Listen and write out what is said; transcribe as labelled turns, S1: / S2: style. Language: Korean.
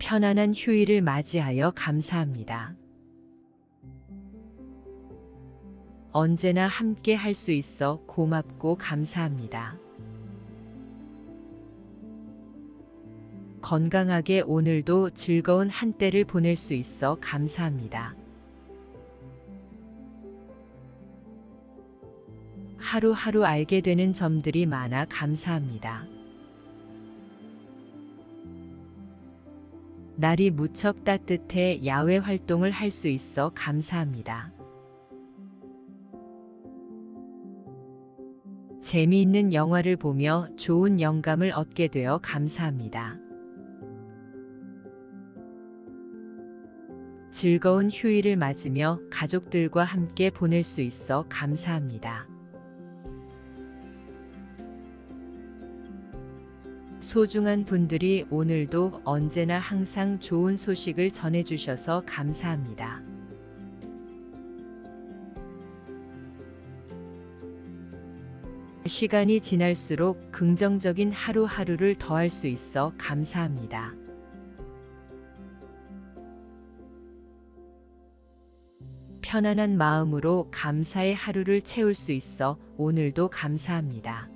S1: 편안한 휴일을 맞이하여 감사합니다. 언제나 함께 할 수 있어 고맙고 감사합니다. 건강하게 오늘도 즐거운 한때를 보낼 수 있어 감사합니다. 하루하루 알게 되는 점들이 많아 감사합니다. 날이 무척 따뜻해 야외 활동을 할 수 있어 감사합니다. 재미있는 영화를 보며 좋은 영감을 얻게 되어 감사합니다. 즐거운 휴일을 맞으며 가족들과 함께 보낼 수 있어 감사합니다. 소중한 분들이 오늘도 언제나 항상 좋은 소식을 전해주셔서 감사합니다. 시간이 지날수록 긍정적인 하루하루를 더할 수 있어 감사합니다. 편안한 마음으로 감사의 하루를 채울 수 있어 오늘도 감사합니다.